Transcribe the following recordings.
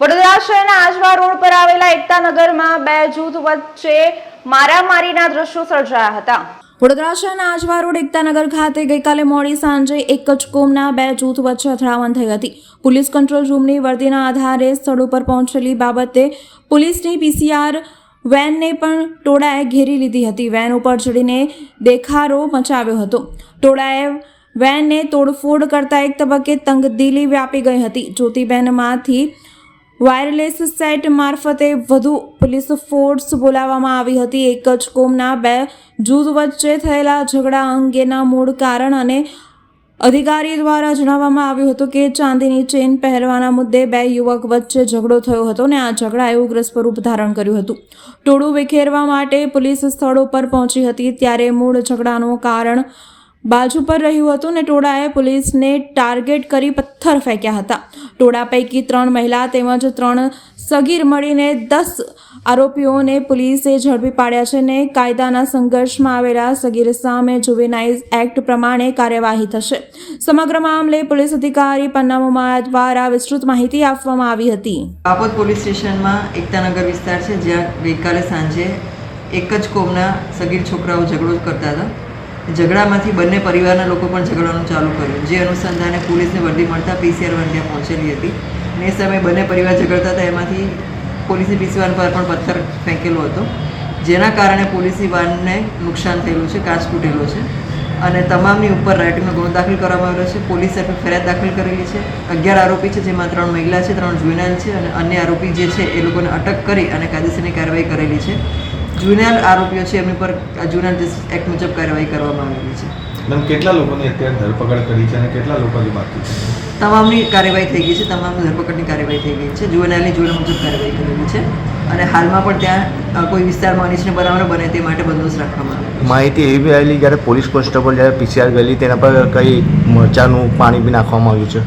વડોદરા શહેરના આજવા રોડ પર આવેલા એકતાનગરમાં બે જૂથ વચ્ચે મારામારીના દ્રશ્યો સર્જાયા હતા. વડોદરા શહેરના આજવા રોડ એકતાનગર ખાતે ગઈકાલે મોડી સાંજે એક જ કોમના બે જૂથ વચ્ચે અથડામણ થઈ હતી. પોલીસ કંટ્રોલ રૂમની વર્દીના આધારે સ્થળ ઉપર પહોંચેલી બાબતે પોલીસની પીસીઆર વેનને પણ ટોળાએ ઘેરી લીધી હતી. વેન ઉપર ચડીને દેખારો મચાવ્યો હતો. ટોળાએ વેનને તોડફોડ કરતા એક તબક્કે તંગદિલી વ્યાપી ગઈ હતી. જ્યોતિબેનમાંથી વાયરલેસ સેટ મારફતે વધુ પોલીસ ફોર્સ બોલાવવામાં આવી હતી. એક જ કોમના બે જૂથ વચ્ચે થયેલા ઝઘડા અંગેના મૂળ કારણ અને અધિકારી દ્વારા જણાવવામાં આવ્યું હતું કે ચાંદીની ચેન પહેરવાના મુદ્દે બે યુવક વચ્ચે ઝઘડો થયો હતો અને આ ઝઘડાએ ઉગ્ર સ્વરૂપ ધારણ કર્યું હતું. ટોળું વિખેરવા માટે પોલીસ સ્થળ ઉપર પહોંચી હતી ત્યારે મૂળ ઝઘડાનું કારણ બાજુ પર રહ્યું હતું ને ટોળાએ પોલીસને ટાર્ગેટ કરી પથ્થર ફેંક્યા હતા. ટોળા પૈકી ત્રણ મહિલા તેમજ ત્રણ સગીર મળીને દસ આરોપીઓને પોલીસે ઝડપી પાડ્યા છે ને કાયદાના સંઘર્ષમાં આવેલા સગીર સામે જુવેનાઇઝ એક્ટ પ્રમાણે કાર્યવાહી થશે. સમગ્ર મામલે પોલીસ અધિકારી પન્નામુમા દ્વારા વિસ્તૃત માહિતી આપવામાં આવી હતી. બાપોદ પોલીસ સ્ટેશનમાં એકતાનગર વિસ્તાર છે, જ્યાં ગઈકાલે સાંજે એક જ કોમના સગીર છોકરાઓ ઝઘડો કરતા હતા. ઝઘડામાંથી બંને પરિવારના લોકો પણ ઝઘડાનું ચાલુ કર્યું. જે અનુસંધાને પોલીસને વર્દી મળતા પીસીઆર વન ત્યાં પહોંચેલી હતી અને એ સમયે બંને પરિવાર ઝઘડતા હતા. એમાંથી પોલીસની પીસીઆર પર પણ પથ્થર ફેંકેલો હતો, જેના કારણે પોલીસની વાનને નુકસાન થયેલું છે, કાચ તૂટેલો છે અને તમામની ઉપર રાઇટિંગનો ગુનો દાખલ કરવામાં આવેલો છે. પોલીસે ફરિયાદ દાખલ કરેલી છે. અગિયાર આરોપી છે, જેમાં ત્રણ મહિલા છે, ત્રણ જુવેનાઇલ છે અને અન્ય આરોપી જે છે, એ લોકોને અટક કરી અને કાયદેસરની કાર્યવાહી કરેલી છે. જુવેનાઇલ આરોપીઓ છે એમની પર જુનિયર એક્ટ મુજબ કાર્યવાહી કરવામાં આવેલી છે. મેમ કેટલા લોકોની અત્યારે ધરપકડ કરી છે અને કેટલા લોકોની બાકી છે? તમામની કાર્યવાહી થઈ ગઈ છે તમામની ધરપકડની કાર્યવાહી થઈ ગઈ છે જુવેનાઇલની જોડે મુજબ કાર્યવાહી કરેલી છે અને હાલમાં પણ ત્યાં કોઈ વિસ્તારમાં અનિચ્છનીય બનાવ ન બને તે માટે બંદોબસ્ત રાખવામાં આવે માહિતી એવી આવેલી જ્યારે પોલીસ કોન્સ્ટેબલ જ્યારે પીસીઆર ગયેલી તેના પર કંઈ મરચાનું પાણી બી નાખવામાં આવ્યું છે?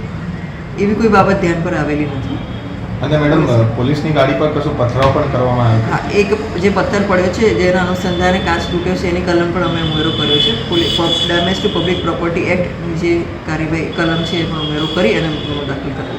એવી કોઈ બાબત ધ્યાન પર આવેલી નથી. અને મેડમ પોલીસની ગાડી પર કશું પથરાવ પણ કરવામાં આવ્યો? હા, એક જે પથ્થર પડ્યો છે, જેના અનુસંધાને કાચ તૂટ્યો છે, એની કલમ પણ અમે ઉમેરો કર્યો છે. Damage to public property act જે કાર્યવાહી, કલમ છે, એમાં ઉમેરો કરી અને દાખલ કરેલો